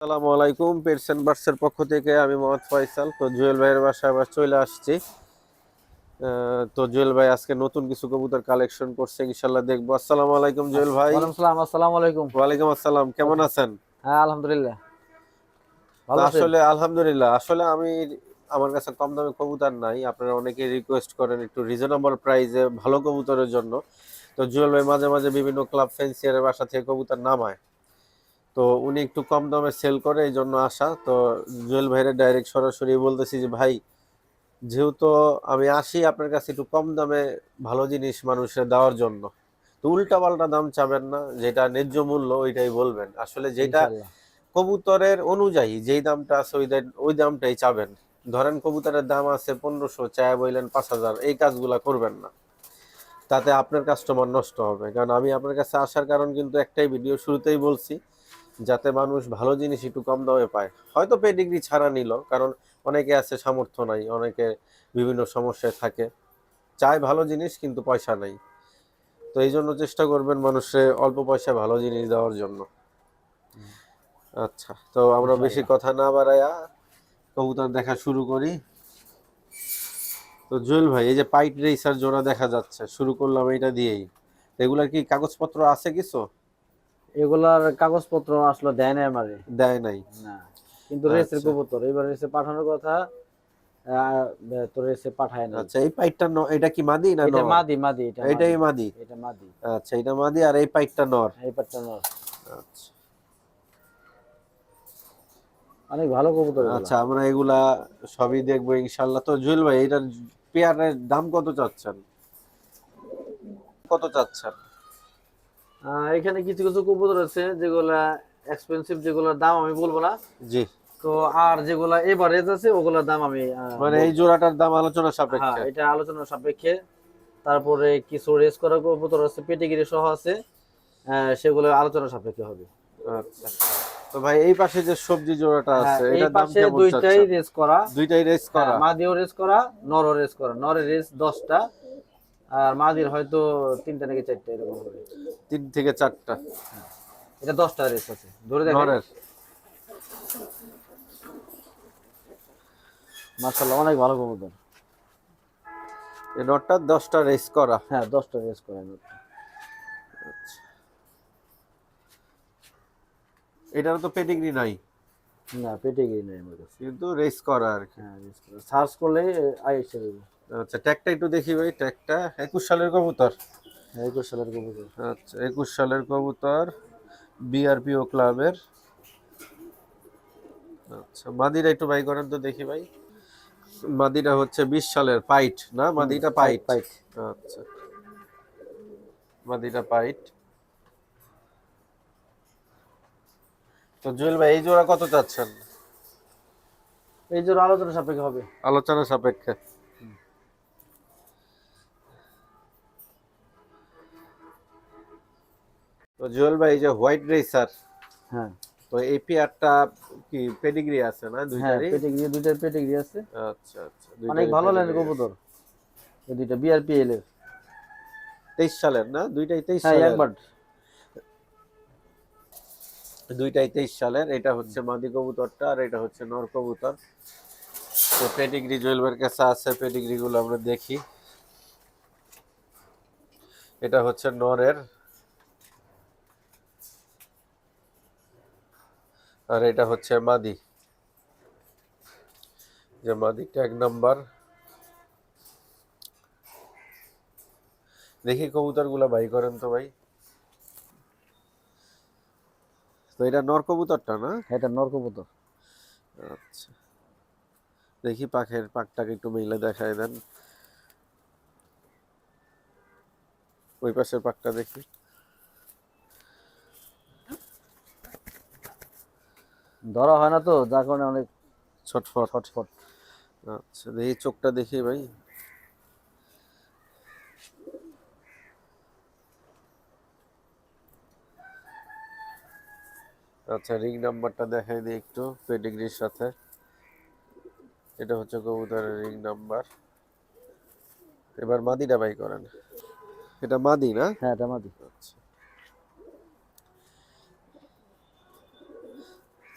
আসসালামু আলাইকুম পেরসেন বার্সের পক্ষ থেকে আমি মোহাম্মদ ফয়সাল। তো জুয়েল ভাইয়ের বাসায় আবার চলে আসছি। তো জুয়েল ভাই আজকে নতুন কিছু কবুতর কালেকশন করছে ইনশাল্লাহ দেখব। আসসালামু আলাইকুম জুয়েল ভাই। ওয়ালাইকুম সালাম আসসালামু আলাইকুম। ওয়ালাইকুম আসসালাম কেমন আছেন? হ্যাঁ আলহামদুলিল্লাহ। আসলে আলহামদুলিল্লাহ। আসলে আমি আমার কাছে কম দামে কবুতর নাই। আপনারা অনেকে রিকোয়েস্ট করেন একটু রিজনেবল প্রাইসে ভালো কবুতরের জন্য। তো জুয়েল ভাই মাঝে মাঝে বিভিন্ন ক্লাব ফেন্সিয়ারের বাসা থেকে কবুতর নামায়। তো উনি একটু কম দামে সেল করে এই জন্য আসা তো জুয়েল ভাইয়ের ডাইরেক্ট সরাসরি বলতেছি যে ভাই যেহেতু আমি আসি আপনার কাছে একটু কম দামে ভালো জিনিস মানুষের দেওয়ার জন্য তো উল্টা পাল্টা দাম চাবেন না যেটা ন্যায্য মূল্য ওইটাই বলবেন। আসলে যেটা কবুতরের অনুযায়ী যেই দামটা আছে ওই ওই দামটাই চাবেন। ধরেন কবুতরের দাম আছে পনেরোশো চায় বললেন পাঁচ হাজার এই কাজগুলা করবেন না। তাতে আপনার কাস্টমার নষ্ট হবে। কারণ আমি আপনার কাছে আসার কারণ কিন্তু একটাই ভিডিও শুরুতেই বলছি যাতে মানুষ ভালো জিনিস একটু কম দামে পায়। হয়তো পেডিগ্রি ছাড়া নিল কারণ অনেকে আছে সামর্থ্য নাই অনেকে বিভিন্ন সমস্যায় থাকে। চায় ভালো জিনিস কিন্তু পয়সা নাই। তো এই জন্য চেষ্টা করবেন মানুষে অল্প পয়সায় ভালো জিনিস দেওয়ার জন্য। আচ্ছা তো আমরা বেশি কথা না বাড়াইয়া কবুতর দেখা শুরু করি। তো জুয়েল ভাই এই যে পাইট রেসার জোড়া দেখা যাচ্ছে শুরু করলাম এটা দিয়েই। এগুলার কি কাগজপত্র আছে কিছু? এগুলার কাগজপত্র আসলে দেয় না আমারে। দেয় নাই। না কিন্তু রেসের আচ্ছা। কবুতর। এবার রেসে পাঠানোর কথা আহ, তো রেসে পাঠায় না আচ্ছা এই পাইটটা এটা কি মাদি না এটা মাদি মাদি এটা এটাই মাদি। মাদি এটা মাদি। আচ্ছা এটা মাদি আর এই পাইটটা নর? এই পাটটা নর। আচ্ছা। অনেক ভালো কবুতর আচ্ছা আমরা এগুলা সবই দেখব ইনশাল্লাহ তো জুয়েল ভাই এটার পেয়ারের দাম কত চাচ্ছেন? কত চাচ্ছেন? এখানে কিছু কিছু কবুতর আছে যেগুলা এক্সপেন্সিভ যেগুলোর দাম আমি বলব না। জি। তো আর যেগুলা এভারেজ আছে ওগুলোর দাম আমি মানে এই জোড়াটার দাম আলোচনা হ্যাঁ সাপেক্ষে। এটা আলোচনার সাপেক্ষে। তারপরে কিছু রেস করা কবুতর আছে পেটিগিরি সহ আছে সেগুলো আলোচনার সাপেক্ষে হবে। আচ্ছা। তো ভাই এই পাশে যে সবজি জোড়াটা হ্যাঁ, আছে এই দাম পাশে কেমন দুইটাই রেস করা। দুইটাই রেস করা? হ্যাঁ, মাদিও রেস করা নরও রেস করা। নরের রেস দশটা। আর মাদির হয়তো তিনটা নাকি চারটা এরকম হবে। তিন থেকে চারটা। এটা দশটা রেস আছে। ধরে দেখেন। মার্শাল্লাহ অনেক ভালো কবুতর। এই নটটা দশটা রেস করা। হ্যাঁ দশটা রেস করা নরটা। এটার তো পেডিগ্রি নাই। না পেটিগিরি নেই আমার কাছে। কিন্তু রেস করা আর কি। হ্যাঁ রেস করা। সার্চ করলে আই এসে যাবে আচ্ছা ট্যাগটা একটু দেখি ভাই ট্যাগটা। একুশ সালের কবুতর? একুশ সালের কবুতর। আচ্ছা একুশ সালের কবুতর বিআরপিও ক্লাবের। আচ্ছা মাদিরা একটু বাই করেন তো দেখি ভাই। মাদিটা হচ্ছে বিশ সালের পাইট না? মাদিটা পাইট। পাইট আচ্ছা। মাদিটা পাইট। তো জুয়েল ভাই এই জোড়া কত চাচ্ছেন? এই জোড়া আলোচনা সাপেক্ষে হবে। আলোচনা সাপেক্ষে। তো জুয়েল ভাই এই যে হোয়াইট রেসার হ্যাঁ। তো এই পেয়ারটা কি পেডিগ্রি আছে না হ্যাঁ দুইটারই পেটিগিরি দুইটার পেটিগিরি আছে। আচ্ছা আচ্ছা অনেক ভালো লাইনের কবুতর। এই দুইটা বিআরপিএল এর। তেইশ সালের না? দুইটাই তেইশ হ্যাঁ একবার। দুইটাই তেইশ সালের। এটা হচ্ছে মাদি কবুতরটা আর এটা হচ্ছে নর কবুতর। তো পেডিগ্রি জুয়েলবের কাছে আছে পেডিগ্রি গুলো আমরা দেখি। এটা হচ্ছে নরের আর এটা হচ্ছে মাদি। যে মাদি ট্যাগ নাম্বার দেখি কবুতরগুলা বাই করেন তো ভাই। তো এটা নর কবুতরটা না? এটা নর কবুতর। আচ্ছা। দেখি পাখের পাকটাকে একটু মিলে দেখায় দেন। ওই পাশের পাকটা দেখি। ধরা হয় না তো যার কারণে অনেক ছটফট। ছটফট। আচ্ছা দেখি চোখটা দেখি ভাই। আচ্ছা রিং নাম্বারটা দেখাই দিই একটু পেডিগ্রির সাথে। এটা হচ্ছে কবুতরের রিং নাম্বার এবার মাদিটা বাই করেন। এটা মাদি না? হ্যাঁ এটা মাদি। আচ্ছা।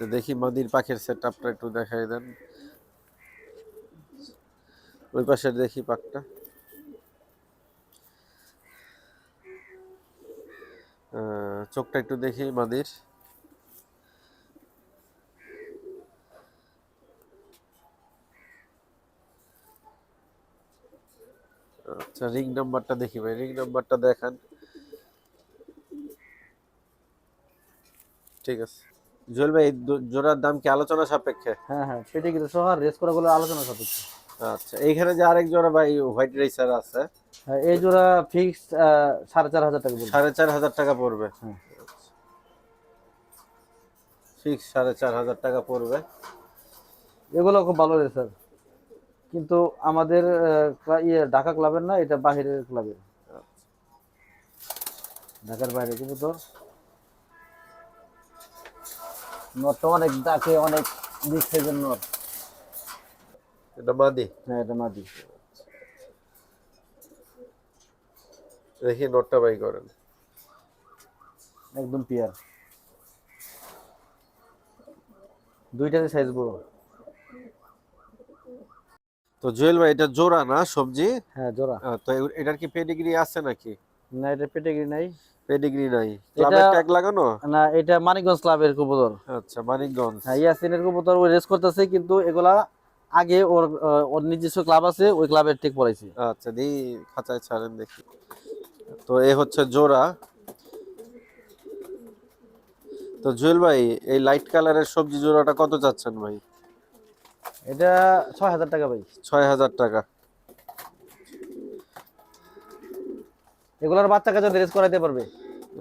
তো দেখি মাদির পাখির সেট আপটা একটু দেখাই দেন। ওই পাশে দেখি আহ, চোখটা একটু দেখি মাদির। আচ্ছা রিং নাম্বারটা দেখি ভাই রিং নাম্বারটা দেখান। ঠিক আছে। জুয়েল ভাই জোড়ার দাম কি আলোচনা সাপেক্ষে? হ্যাঁ হ্যাঁ পেটিগিরি সহ রেস করাগুলো আলোচনা সাপেক্ষে। আচ্ছা এইখানে যে আরেক জোড়া ভাই হোয়াইট রেসার আছে। হ্যাঁ, এই জোড়া ফিক্সড সাড়ে চার হাজার টাকা সাড়ে চার হাজার টাকা পড়বে। হ্যাঁ। ফিক্স সাড়ে চার হাজার টাকা পড়বে। এগুলো খুব ভালো রেসার। কিন্তু আমাদের ইয়ে ঢাকা ক্লাবের না এটা বাহিরের ক্লাবের। ঢাকার বাইরে কবুতর নটটা অনেক ডাকে অনেক দিক থেকে নট। এটা মাদি? হ্যাঁ এটা মাদি। দেখি নোটটা বাই করেন। একদম পিয়ার। দুইটাতে সাইজ বড়। তো জুয়েল ভাই এটা জোড়া না সবজি? হ্যাঁ জোড়া। তো এটার কি পেডিগ্রি আছে নাকি? না এটা পেটেগিরি নাই। পেডিগ্রি নাই। ক্লাবের এটা- ট্যাগ লাগানো? না এটা মানিকগঞ্জ ক্লাবের কবুতর। আচ্ছা মানিকগঞ্জ। হ্যাঁ ইয়াসিনের কবুতর ওই রেস করতেছে কিন্তু এগুলা আগে ওর ওর নিজস্ব ক্লাব আছে ওই ক্লাবের ঠিক পড়াইছে আচ্ছা দি খাঁচায় ছাড়েন দেখি। তো এ হচ্ছে জোড়া। তো জুয়েল ভাই এই লাইট কালারের সবজি জোড়াটা কত চাচ্ছেন ভাই? এটা ছয় হাজার টাকা ভাই। ছয় হাজার টাকা। এগুলার বাচ্চা কাছে রেস করাইতে পারবে।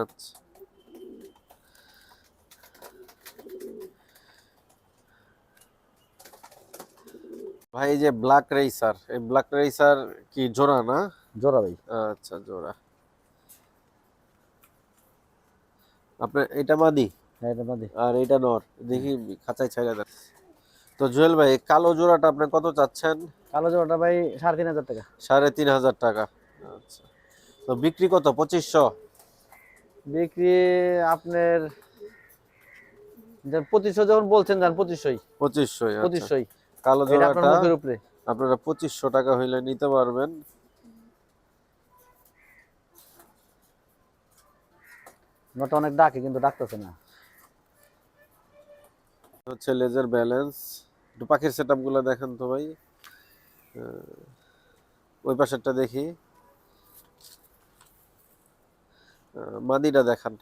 আচ্ছা ভাই যে ব্ল্যাক রেসার এই ব্ল্যাক রেসার কি জোড়া না? জোড়া ভাই। আচ্ছা জোড়া। আপনার এটা মাদি হ্যাঁ এটা বাদে। আর এটা নর। দেখি খাঁচায় ছেড়ে দেন। তো জুয়েল ভাই কালো জোড়াটা আপনি কত চাচ্ছেন? কালো জোড়াটা ভাই সাড়ে তিন হাজার টাকা। সাড়ে তিন হাজার টাকা। আচ্ছা। তো বিক্রি কত? পঁচিশশো? বিক্রি আপনার পঁচিশশো যখন বলছেন যান পঁচিশশোই। পঁচিশশোই আচ্ছা। পঁচিশশোই। কালো জোড়াটা উপরে। আপনারা পঁচিশশো টাকা হইলে নিতে পারবেন। নটা অনেক ডাকে কিন্তু ডাকতেছে না। হচ্ছে লেজার ব্যালেন্স। একটু পাখির সেট দেখেন তো ভাই। ওই পাশেরটা দেখি। মাদিটা দেখান।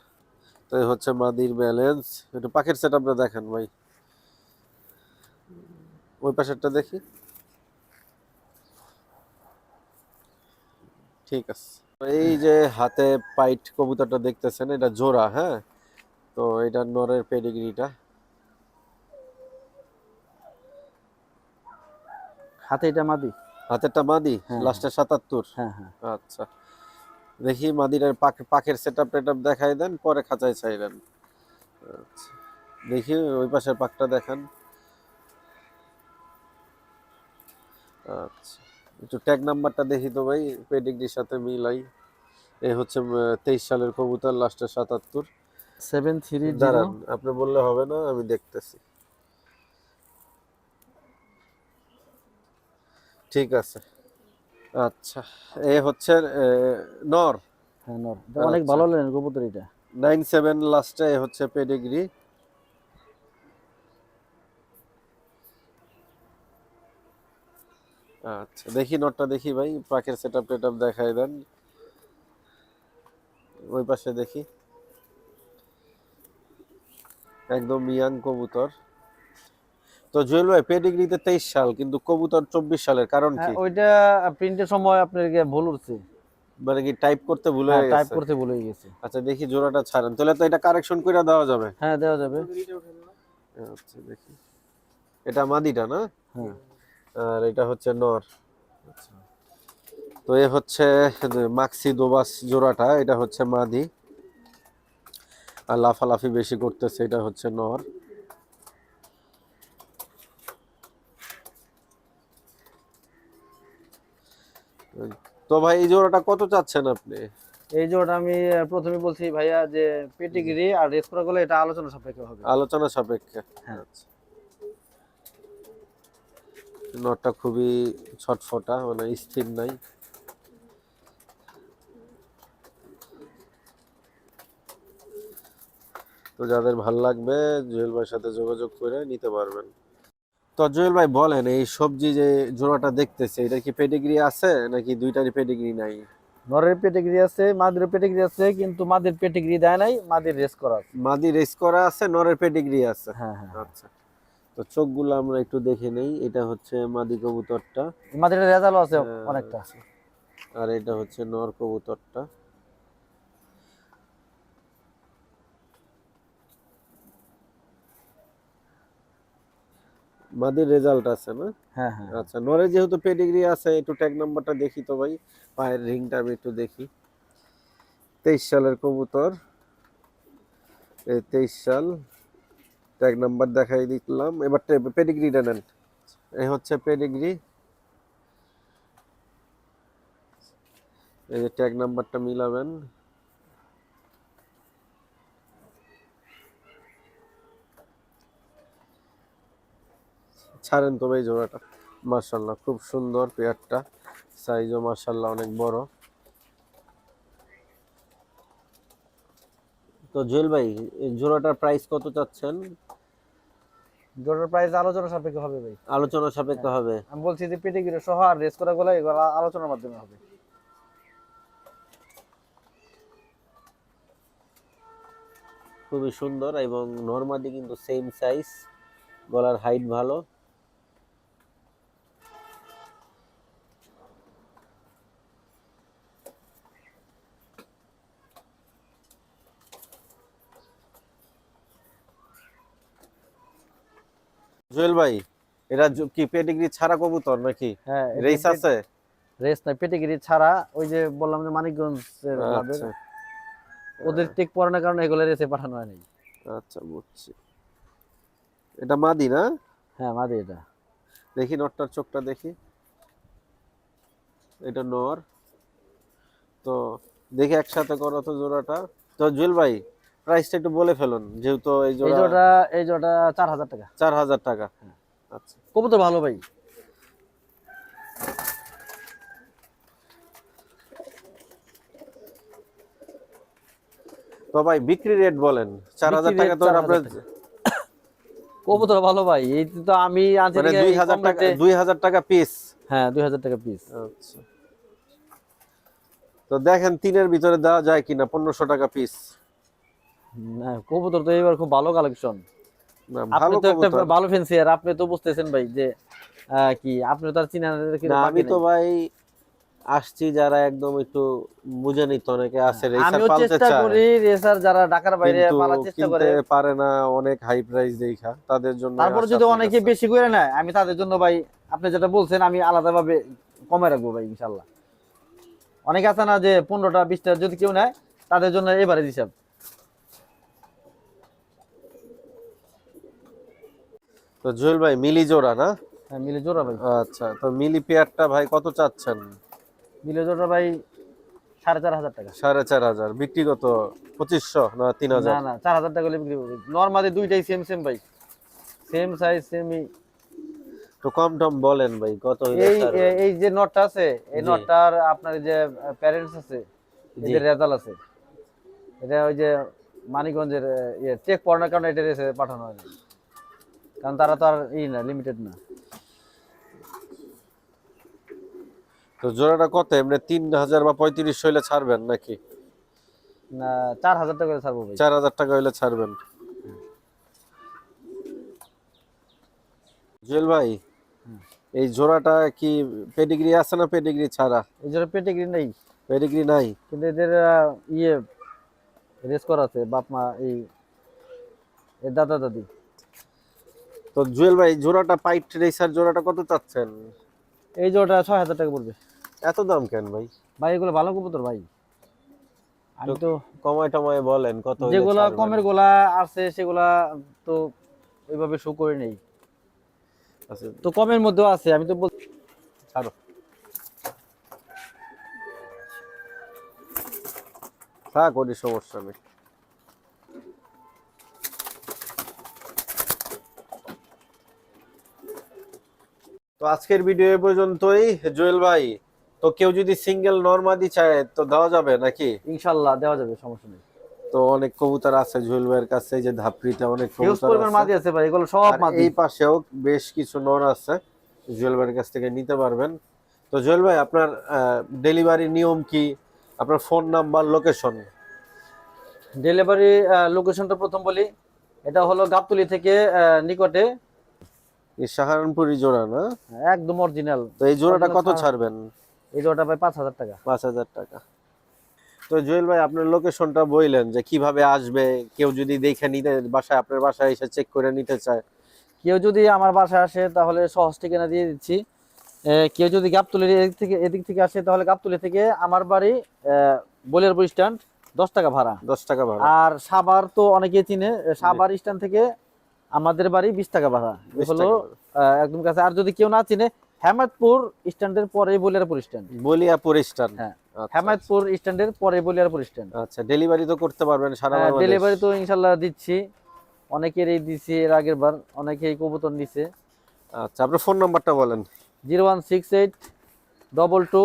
তো এই হচ্ছে মাদির ব্যালেন্স একটু পাখির সেট আপটা দেখেন ভাই। ওই পাশেরটা দেখি। ঠিক আছে। এই যে হাতে পাইট কবুতরটা দেখতেছেন এটা জোড়া হ্যাঁ? তো এটা নরের পেডিগ্রিটা। হাতে এটা মাদি? হাতেরটা মাদি? হ্যাঁ। লাস্টে সাতাত্তর। হ্যাঁ হ্যাঁ। আচ্ছা। দেখি পাক পাখের সেট আপ টেট দেখাই দেন পরে খাঁচায় ছাইলেন আচ্ছা দেখি ওই পাশের পাকটা দেখান। আচ্ছা একটু ট্যাগ নাম্বারটা দেখি তো ভাই পেডিগ্রির সাথে মিলাই। এই হচ্ছে তেইশ সালের কবুতর লাস্টে সাতাত্তর। সেভেন থ্রি দাঁড়ান আপনি বললে হবে না আমি দেখতেছি। ঠিক আছে। আচ্ছা এ হচ্ছে নর। হ্যাঁ নর। অনেক আচ্ছা। ভালো লেন কবুতর এটা। নাইন সেভেন লাস্টে এ হচ্ছে পেডিগ্রি আচ্ছা দেখি নটটা দেখি ভাই পাখের সেট আপ টেট দেখাই দেন। ওই পাশে দেখি। একদম ইয়াং কবুতর। তো জুয়েল ভাই পেডিগ্রিতে তেইশ সাল কিন্তু কবুতর চব্বিশ সালের কারণ কি? হ্যাঁ, ওইটা প্রিন্টের সময় আপনার ভুল উঠছে। মানে কি টাইপ করতে ভুলে টাইপ গেছে? করতে ভুলে গেছে। আচ্ছা দেখি জোড়াটা ছাড়েন। তাহলে তো এটা কারেকশন করে দেওয়া যাবে। হ্যাঁ দেওয়া যাবে। আচ্ছা দেখি। এটা মাদিটা না? হ্যাঁ। আর এটা হচ্ছে নর। আচ্ছা। তো এ হচ্ছে যে মাক্সি দোবাস জোড়াটা এটা হচ্ছে মাদি। আর লাফালাফি বেশি করতেছে এটা হচ্ছে নর। তো ভাই এই জোড়াটা কত চাচ্ছেন আপনি? এই জোড়াটা আমি প্রথমে বলছি ভাইয়া যে পেটিগিরি আর রেস করা গেলে এটা আলোচনা সাপেক্ষে হবে। আলোচনা সাপেক্ষে। হ্যাঁ। আচ্ছা। নটটা খুবই ছটফটা মানে স্থির নাই। তো যাদের ভালো লাগবে জুয়েল ভাইয়ের সাথে যোগাযোগ করে নিতে পারবেন। তো জুয়েল ভাই বলেন এই সবজি যে জোড়াটা দেখতেছে এটা কি পেডিগ্রি আছে নাকি দুইটারই পেডিগ্রি নাই? নরের পেটিগিরি আছে মাদের পেটিগিরি আছে কিন্তু মাদের পেটিগিরি দেয় নাই মাদের রেস করা আছে। মাদি রেস করা আছে নরের পেডিগ্রি আছে? হ্যাঁ হ্যাঁ। আচ্ছা। তো চোখগুলো আমরা একটু দেখে নেই এটা হচ্ছে মাদি কবুতরটা। মাদের রেজাল্ট আছে হ্যাঁ, অনেকটা। আর এটা হচ্ছে নর কবুতরটা। মাদির রেজাল্ট আছে না? হ্যাঁ হ্যাঁ। আচ্ছা নরে যেহেতু পেডিগ্রি আছে একটু ট্যাগ নাম্বারটা দেখি তো ভাই। পায়ের রিংটা আমি একটু দেখি। তেইশ সালের কবুতর। এই তেইশ সাল ট্যাগ নাম্বার দেখাই দিলাম। এবার পেডিগ্রিটা নেন। এই হচ্ছে পেডিগ্রি এই যে ট্যাগ নাম্বারটা মিলাবেন। ছাড়েন তো ভাই জোড়াটা। মার্শাল্লাহ খুব সুন্দর পেয়ারটা। সাইজও মার্শাল্লাহ অনেক বড়। তো জুয়েল ভাই এই জোড়াটার প্রাইস কত চাচ্ছেন? জোড়ার প্রাইস আলোচনা সাপেক্ষে হবে ভাই। আলোচনা সাপেক্ষে হবে। আমি বলছি যে পেটিগিরি সহ আর রেস করা গেলে এগুলো আলোচনার মাধ্যমে হবে। খুবই সুন্দর এবং নর্মালি কিন্তু সেম সাইজ গলার হাইট ভালো। জুয়েল ভাই এরা কি পেডিগ্রি ছাড়া কবুতর নাকি? হ্যাঁ রেস আছে? রেস নাই পেটিগিরি ছাড়া ওই যে বললাম যে মানিকগঞ্জের আচ্ছা। ওদের টেক পড়ানোর কারণে এগুলো রেসে পাঠানো হয় নাই আচ্ছা বুঝছি। এটা মাদি না? হ্যাঁ মাদি এটা। দেখি নটটার চোখটা দেখি। এটা নর। তো দেখি একসাথে করো তো জোড়াটা। তো জুয়েল ভাই প্রাইসটা একটু বলে ফেলুন যেহেতু এই জোড়া এই জোড়া চার হাজার টাকা। চার হাজার টাকা। আচ্ছা। কবুতর ভালো ভাই। তো ভাই বিক্রি রেট বলেন চার হাজার টাকা তো 4,000 আপনার কবুতর ভালো ভাই এই তো আমি আনছি মানে দুই হাজার টাকা দুই হাজার টাকা পিস হ্যাঁ দুই হাজার টাকা পিস আচ্ছা। তো দেখেন তিনের ভিতরে দেওয়া যায় কিনা পনেরোশো টাকা পিস কবুতর তো এবার খুব ভালো কালেকশন আপনি তো একটা ভালো ফেন্সি আপনি তো বুঝতেছেন ভাই যে কি আপনি তো আর চিনা আমি তো ভাই আসছি যারা একদম একটু বুঝে নিত অনেকে আছে রেসার পালতে চেষ্টা করি রেসার যারা ঢাকার বাইরে পালার চেষ্টা করে। পারে না অনেক হাই প্রাইস দেখা তাদের জন্য তারপর যদি অনেকে বেশি করে নেয় আমি তাদের জন্য ভাই আপনি যেটা বলছেন আমি আলাদাভাবে কমে রাখব ভাই ইনশাল্লাহ। অনেকে আছে না যে পনেরোটা বিশটা যদি কেউ নেয় তাদের জন্য এবারে হিসাব। তো জুয়েল ভাই মিলি জোড়া না? হ্যাঁ মিলে জোড়া ভাই। আচ্ছা তো মিলি পেয়ারটা ভাই কত চাচ্ছেন? মিলে জোড়া ভাই সাড়ে চার হাজার টাকা। সাড়ে চার হাজার। বিক্রি কত? পঁচিশশো না তিন হাজার? না না চার হাজার টাকা হলে বিক্রি করব। নর্মালি দুইটাই সেম সেম ভাই। সেম সাইজ সেমই তো কম টম বলেন ভাই কত এই এই- যে নটটা আছে এই। নটটার আপনার যে প্যারেন্টস আছে। এদের রেজাল্ট আছে। এটা ওই যে মানিকগঞ্জের ইয়ে চেক পড়ানোর কারণে এটা রেসে পাঠানো হয়। কারণ তারা তো আর ই না লিমিটেড না। তো জোড়াটা কত? এমনি তিন হাজার বা পঁয়ত্রিশশো হইলে ছাড়বেন নাকি? না চার হাজার টাকা করে ছাড়বো ভাই। চার হাজার টাকা হইলে ছাড়বেন। জুয়েল ভাই এই জোড়াটা কি পেডিগ্রি আছে না পেডিগ্রি ছাড়া? এই জন্য পেটিগ্রি নেই। পেডিগ্রি নাই। কিন্তু এদের ইয়ে রেস করা আছে বাপ মা এই দাদা দাদি। তো জুয়েল ভাই জোড়াটা পাইট রেসার জোড়াটা কত চাচ্ছেন? এই জোড়াটা ছয় হাজার টাকা পড়বে। এত দাম কেন ভাই? ভাই এগুলো ভালো কবুতর ভাই। আমি তো কমায় টমায় বলেন কত যেগুলা কমের গোলা আছে সেগুলা তো ওইভাবে শো করে নেই। আচ্ছা, তো কমের মধ্যেও আছে আমি তো বল ছাড়ো। থাক ওটি সমস্যা নেই। তো আজকের ভিডিও এ পর্যন্তই। জুয়েল ভাই তো কেউ যদি সিঙ্গেল নর্মাদি চায় তো দেওয়া যাবে নাকি? ইনশাল্লাহ দেওয়া যাবে সমস্যা নেই। তো অনেক কবুতর আছে জুয়েল ভাইয়ের কাছে এই যে ধাপড়িতে অনেক কবুতর মাদি আছে ভাই এগুলো সব মাদি। এই পাশেও বেশ কিছু নর আছে জুয়েল ভাইয়ের কাছ থেকে নিতে পারবেন। তো জুয়েল ভাই আপনার ডেলিভারি নিয়ম কি? আপনার ফোন নাম্বার লোকেশন ডেলিভারি লোকেশনটা প্রথম বলি। এটা হলো গাবতলি থেকে নিকটে এই সাহারানপুরি জোড়া না? একদম অরিজিনাল। তো এই জোড়াটা কত ছাড়বেন? এই জোড়াটা ভাই পাঁচ হাজার টাকা। পাঁচ হাজার টাকা। তো জুয়েল ভাই আপনার লোকেশনটা বললেন যে কীভাবে আসবে? কেউ যদি দেখে নিতে বাসায় আপনার বাসায় এসে চেক করে নিতে চায়। কেউ যদি আমার বাসায় আসে তাহলে সহজ ঠিকানা দিয়ে দিচ্ছি। কেউ যদি গাবতলির এদিক থেকে এদিক থেকে আসে তাহলে গাবতলি থেকে আমার বাড়ি বলিয়ারপুর স্ট্যান্ড দশ টাকা ভাড়া। দশ টাকা ভাড়া। আর সাভার তো অনেকেই চিনে এ, সাভার স্ট্যান্ড থেকে আমাদের বাড়ি বিশ টাকা ভাড়া। এ 20 হলো একদম কাছে। আর যদি কেউ না চিনে হেমায়তপুর স্ট্যান্ডের পরে বলিয়ারপুর স্ট্যান্ড। বলিয়াপুর স্ট্যান্ড। হ্যাঁ। হেমায়তপুর স্ট্যান্ডের পরে বলিয়ারপুর স্ট্যান্ড। আচ্ছা ডেলিভারি তো করতে পারবেন সারা ডেলিভারি তো ইনশাল্লাহ দিচ্ছি। অনেকেরই দিছি এর আগের বার। অনেকেই কবুতর নিছে। আচ্ছা আপনার ফোন নাম্বারটা বলেন। Zero one six eight double two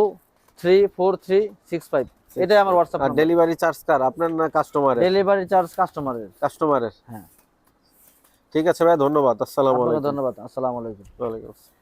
three four three six five. এটাই আমার হোয়াটসঅ্যাপ আর ডেলিভারি চার্জ কার? আপনার না কাস্টমারের ডেলিভারি চার্জ কাস্টমারের কাস্টমারের হ্যাঁ। ঠিক আছে ভাই ধন্যবাদ। আসসালামু আলাইকুম। ধন্যবাদ। আসসালামু আলাইকুম। ওয়ালাইকুম আসসালাম।